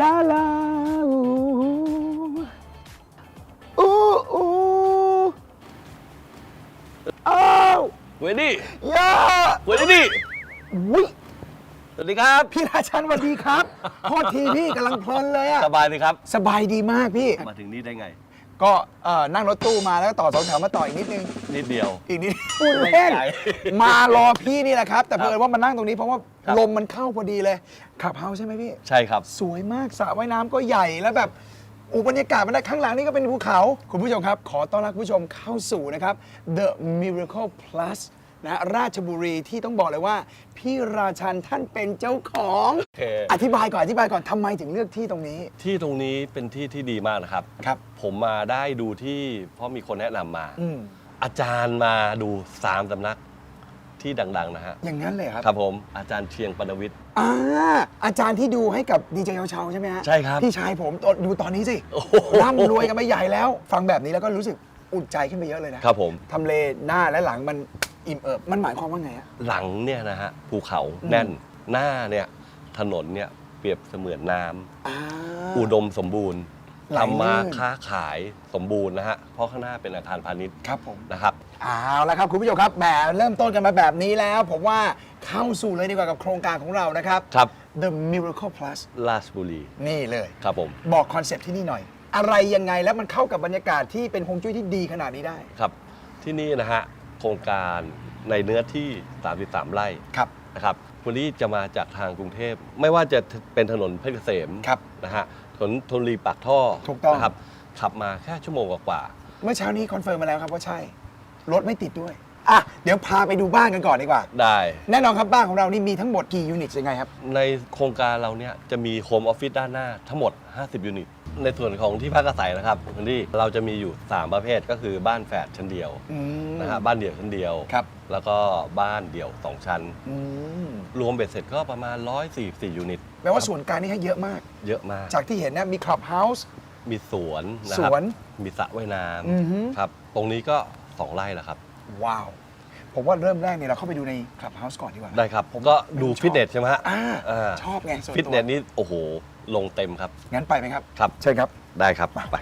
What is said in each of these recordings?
ลาลาอูอูอูอ้าวเวยดี้ย่าเวยดี้วิสวัสดีครับ พี่ราชันสวัสดีครับโทษทีพี่กำลังเพลินเลยอะสบายดีครับ สบายดีมากพี่ มาถึงนี่ได้ไง ก็เอ่อนั่งรถตู้มาแล้วก็ต่อสองแถวมาต่ออีกนิดนึง นิดเดียว อีกนิดพูดเล่นไม่ไกลมารอพี่นี่แหละครับ แต่ครับเพิ่นว่ามานั่งตรงนี้เพราะว่าครับ ลมมันเข้าพอดีเลยขับเฮาใช่ไหมพี่ ใช่ครับ สวยมากสระว่ายน้ำก็ใหญ่แล้วแบบอุบรรยากาศมันได้ข้างหลังนี่ก็เป็นภูเขา คุณผู้ชมครับ ขอต้อนรับคุณผู้ชมเข้าสู่นะครับ The Miracle Plus นะราชบุรีที่ต้องบอกเลยว่า พี่ราชันท่านเป็นเจ้าของ โอเค อธิบายก่อนอธิบายก่อนทำไมถึงเลือกที่ตรงนี้ ที่ตรงนี้เป็นที่ที่ดีมากนะครับ ครับ ผมมาได้ดูที่เพราะมีคนแนะนำมา อืมอาจารย์มาดูสามสำนักที่ดังๆนะฮะ อย่างนั้นเลยครับครับผมอาจารย์เชียงปนวิทย์ อ่าอาจารย์ที่ดูให้กับดีเจเชาๆใช่ไหมฮะใช่ครับพี่ชายผมตอนดูตอนนี้สิโอ้โห ร่ำรวยกันไปใหญ่แล้ว ฟังแบบนี้แล้วก็รู้สึกอุ่นใจขึ้นไปเยอะเลยนะครับผม ทำเลหน้าและหลังมัน อิ่มเอิบมันหมายความว่าไงฮะหลังเนี่ยนะฮะภูเขาอืมแน่นหน้าเนี่ยถนนเนี่ยเปรียบเสมือนน้ำอ่าอุดมสมบูรณ์ไหลทำมาลื่น ค้าขายสมบูรณ์นะฮะเพราะข้างหน้าเป็นอาคารพาณิชย์ครับผม นะครับ เอาละครับคุณผู้ชมครับแหมเริ่มต้นกันมาแบบนี้แล้ว ผมว่าเข้าสู่เลยดีกว่ากับโครงการของเรานะครับ ครับ The Miracle Plus ราชบุรี นี่เลย ครับผม บอกคอนเซปต์ที่นี่หน่อย อะไรยังไงแล้วมันเข้ากับบรรยากาศที่เป็นฮวงจุ้ยที่ดีขนาดนี้ได้ ครับที่นี่นะฮะ โครงการในเนื้อที่ 33 ไร่ครับ นะครับ วันนี้จะมาจากทางกรุงเทพ ไม่ว่าจะเป็นถนนเพชรเกษมครับนะฮะ ถนนธนรีปากท่อถูกต้อง นะครับ ขับมาแค่ชั่วโมงกว่าเมื่อเช้านี้คอนเฟิร์มมาแล้วครับว่าใช่ รถไม่ติดด้วย อะ เดี๋ยวพาไปดูบ้านกันก่อนดีกว่า ๆได้ แน่นอนครับบ้านของเรานี่มีทั้งหมดกี่ยูนิตยังไงครับ ในโครงการเราเนี่ยจะมีโฮมออฟฟิศด้านหน้าทั้งหมด 50 ยูนิต ในส่วนของที่พักอาศัยนะครับคุณที่เราจะมีอยู่ 3 ประเภทก็คือบ้านแฝดชั้นเดียวอืมนะฮะบ้านเดี่ยวชั้นเดียว ครับแล้วก็บ้านเดี่ยว 2 ชั้น อืมรวมเบ็ดเสร็จก็ประมาณ 144 ยูนิตแปลว่าส่วนกลางนี่ให้เยอะมาก เยอะมาก จากที่เห็นนะมีคลับเฮาส์ มีสวนนะครัสวนมีสระว่ายน้อือฮึำครับ ตรงนี้ก็ 2 ไร่แล้วครับ ว้าว ผมว่าเริ่มแรกเนี่ยเราเข้าไปดูในคลับเฮาส์ก่อนดีกว่า ได้ครับ ผมก็ดูชอบ ฟิตเนสใช่ไหมฮะอ่าอ่าชอบไงส่วนตัวฟิตเนสนี้โอ้โห ลงเต็มครับ งั้นไปไหมครับ ครับ เชิญครับ ได้ครับไป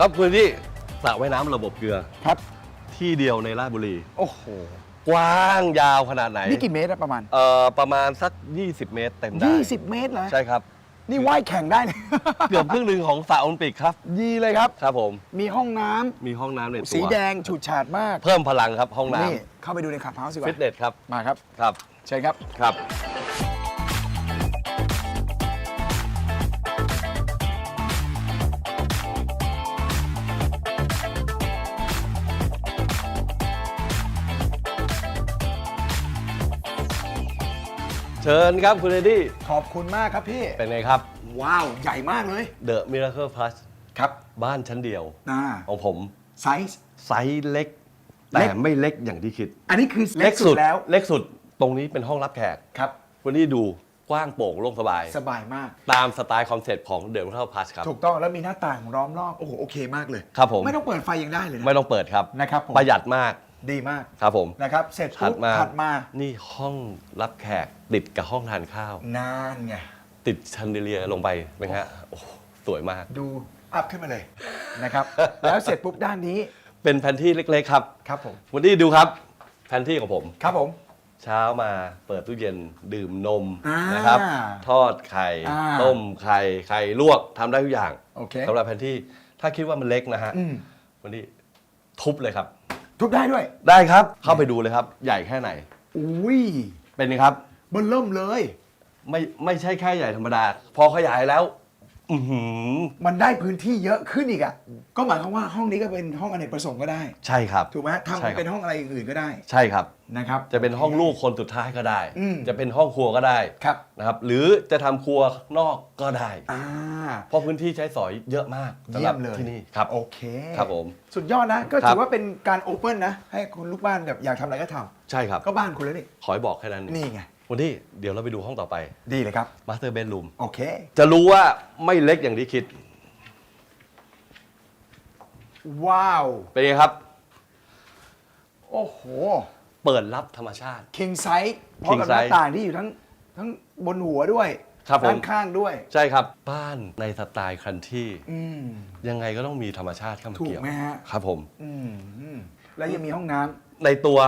ครับคุณที่สระว่ายน้ำระบบเกลือครับ ที่เดียวในราชบุรี โอ้โห กว้างยาวขนาดไหนนี่กี่เมตรอะประมาณ เอ่อประมาณสัก 20 เมตรเต็มได้ 20 เมตรเหรอใช่ครับ นี่ว่ายแข่งได้เลยเกือบครึ่งหนึ่งของสระโอลิมปิกครับ ดีเลยครับ ครับผม มีห้องน้ำมีห้องน้ำในตัวสีแดงฉูดฉาดมากเพิ่มพลังครับห้องน้นี่เข้าไปดูในคลับเฮาส์ดีกำว่าฟิตเนสครับ มาครับ ครับ เชิญครับ ครับ เชิญครับคุณเอดี้ขอบคุณมากครับพี่ เป็นไงครับ ว้าว ใหญ่มากเลย The Miracle Plus ครับ บ้านชั้นเดียวอ่าของผมไซส์ ไซส์เล็ก เล็แต่ก ไม่เล็กอย่างที่คิดอันนี้คือเล็กสุดแล้ว เล็กสุดตรงนี้เป็นห้องรับแขกครับ วันนี้ดูกว้างโปร่งโล่งสบาย สบายมาก ตามสไตล์คอนเซ็ปต์ของ The Miracle Plus ครับ ถูกต้องแล้วมีหน้าต่างล้อมรอบ โอ้โห โอเคมากเลย ครับผม ไม่ต้องเปิดไฟยังได้เลยนะ ไม่ต้องเปิดครับ นะครับผม ประหยัดมาก ดีมากครับผมนะครับ เสร็จถัปุ๊ดบมาถัดมานี่ห้องรับแขกติดกับห้องทานข้าว นานไง ติดชันเดเลียร์ลงไปเป็นไงฮะโอ้โหสวยมาก ดูอัพขึ้นมาเลยนะครับ แล้วเสร็จปุ๊บด้านนี้เป็นแผนที่เล็กๆครับ ครับผม วันนี้ดูครับแผนที่ของผม ครับผม เช้ามาเปิดตู้เย็นดื่มนมอ่านนะครับ ทอดไข่ อ่าต้มไข่ไข่ลวกทำได้ทุกอย่างโอเค สำหรับแผนที่ถ้าคิดว่ามันเล็กนะฮะอืมวันนี้ทุบเลยครับ ทุบได้ด้วย ได้ครับเข้าไปดูเลยครับ ใหญ่แค่ไหน อุ้ยเป็นไงครับ มันเริ่มเลย ไม่ไม่ใช่แค่ใหญ่ธรรมดา พอขยายแล้ว อือหือมันได้พื้นที่เยอะขึ้นอีกอะก็หมายความว่าห้องนี้ก็เป็นห้องอเนกประสงค์ก็ได้ ใช่ครับ ถูกไหมทำใช่ครับ เป็นห้องอะไรอื่นๆก็ได้ใช่ครับ นะครับ จะเป็นห้องลูกคนสุดท้ายก็ได้ อืม จะเป็นห้องครัวก็ได้ครับนะครับหรือจะทำครัวนอกก็ได้ อ่า เพราะพื้นที่ใช้สอยเยอะมากสำหเยี่รัยบมเลย ที่นี่ครับ โอเคครับผมสุดยอดนะ ก็ครัถืบ อว่าเป็นการโอเปิลนะ ให้คุณลูกบ้านแบบอยากทำอะไรก็ทำใช่ครับก็บ้านคุณแล้วนี่ ขอให้บอกแค่นั้นนี่ไง วันนี้เดี๋ยวเราไปดูห้องต่อไปดีเลยครับมาสเตอร์เบดรูมโอเค จะรู้ว่าไม่เล็กอย่างที่คิด ว้าว เป็นไงครับ โอ้โห เปิดรับธรรมชาติ king size พร้อม King กับหน้า size ต่างที่อยู่ทั้งทั้งบนหัวด้วยครับผม ด้านข้างด้วย ใช่ครับ บ้านในสไตล์คันที่อืม ยังไงก็ต้องมีธรรมชาติเข้ามาถูกเกี่ยวไหมฮะ ครับผม อืมอืมแล้วยังมีห้องน้ำในตัว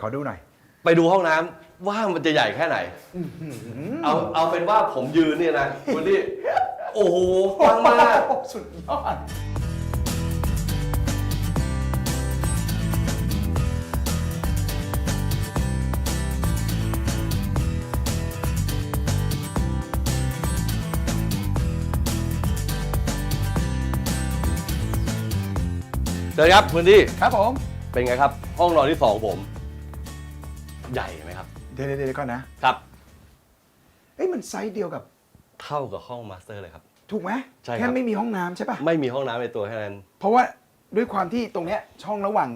ขอดูหน่อย ไปดูห้องน้ำ ว่ามันจะใหญ่แค่ไหน เอาเอาเป็นว่าผมยืนเนี่ยนะคุณที่โอ้โหฟังมากโอ้โหสุดยอดเชิญครับคุณที่ครับผม เป็นไงครับ ห้องนอนที่สองผม ใหญ่ไหมครับ เดี๋ยวเดี๋ยวเดี๋ยวก่อนนะครับ เอ้ยมันไซส์เดียวกับ เท่ากับห้องมาสเตอร์เลยครับ ถูกไหมใช่ครับ แค่ไม่มีห้องน้ำใช่ปะไม่มีห้องน้ำในตัวแค่นั้น เพราะว่าด้วยความที่ตรงเนี้ยช่องระหว่าง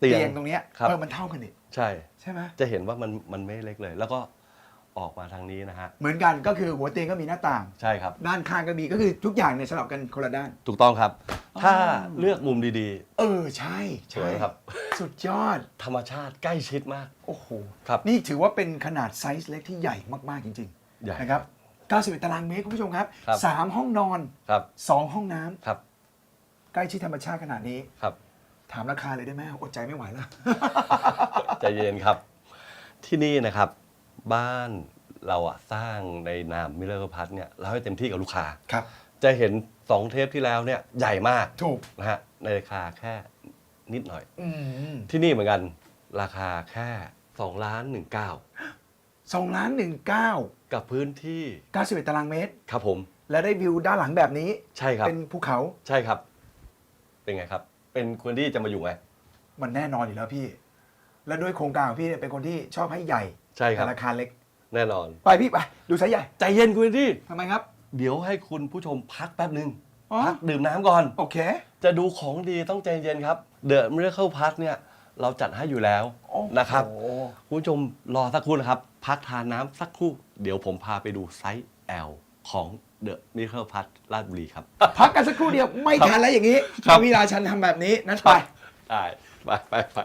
เตียงเตียงตรงเนี้ยครับ เออมันเท่ากันดิใช่ ใช่ไหมจะเห็นว่ามันมันไม่เล็กเลย แล้วก็ออกมาทางนี้นะฮะ เหมือนกันก็คือหัวเตียงก็มีหน้าต่าง ใช่ครับ ด้านข้างก็มีก็คือทุกอย่างเนี่ยสลับกันคนละด้าน ถูกต้องครับ ถ้าเลือกมุมดีเออใช่ๆสใช่วยครับ สุดยอด ธรรมชาติใกล้ชิดมาก โอ้โห ครับ นี่ถือว่าเป็นขนาดไซส์เล็กที่ใหญ่มากๆจริงใหญ่ๆนะครับ91ตารางเมตรคุณผู้ชมครับครับ3ห้องนอนครับ2ห้องน้ำครับใกล้ชิดธรรมชาติขนาดนี้ ครับ ถามราคาเลยได้ไหมอดใจไม่ไหวแล้ว ใจเย็นครับ ที่นี่นะครับ บ้านเราอะสร้างในนามมิเลอร์พัทเนี่ยเราให้เต็มที่กับลูกค้า ครับ จะเห็น 2 เทปที่แล้วเนี่ยใหญ่มากถูก นะฮะในราคาแค่ นิดหน่อย อืมที่นี่เหมือนกันราคาแค่2ล้าน1 9สองล้านหนึ่งเก้ากับพื้นที่91ตารางเมตร ครับผม และได้วิวด้านหลังแบบนี้ ใช่ครับ เป็นภูเขา ใช่ครับ เป็นไงครับ เป็นคนที่จะมาอยู่ไหม มันแน่นอนอยู่แล้วพี่ และด้วยโครงการของพี่เนี่ยเป็นคนที่ชอบให้ใหญ่ใช่ครับ แต่ราคาเล็ก แน่นอน ไปพี่ไปดูไซส์ใหญ่ ใจเย็นคุณที่ทำไมครับ เดี๋ยวให้คุณผู้ชมพักแป๊บหนึ่ง อ๋อ พักดื่มน้ำก่อน โอเค จะดูของดีต้องใจเย็นครับ The Miracle Park เนี่ย เราจัดให้อยู่แล้วโอ้โห นะครับ คุณผู้ชมรอสักครู่นะครับ พักทานน้ำสักครู่ เดี๋ยวผมพาไปดูไซส์ L ของ The Miracle Park ลาดบุรีครับ พักกันสักครู่เดียวไม่ทันแล้วอย่างนี้ครับพี่ราชันทำแบบนี้นั้นไป ได้ไปไปไป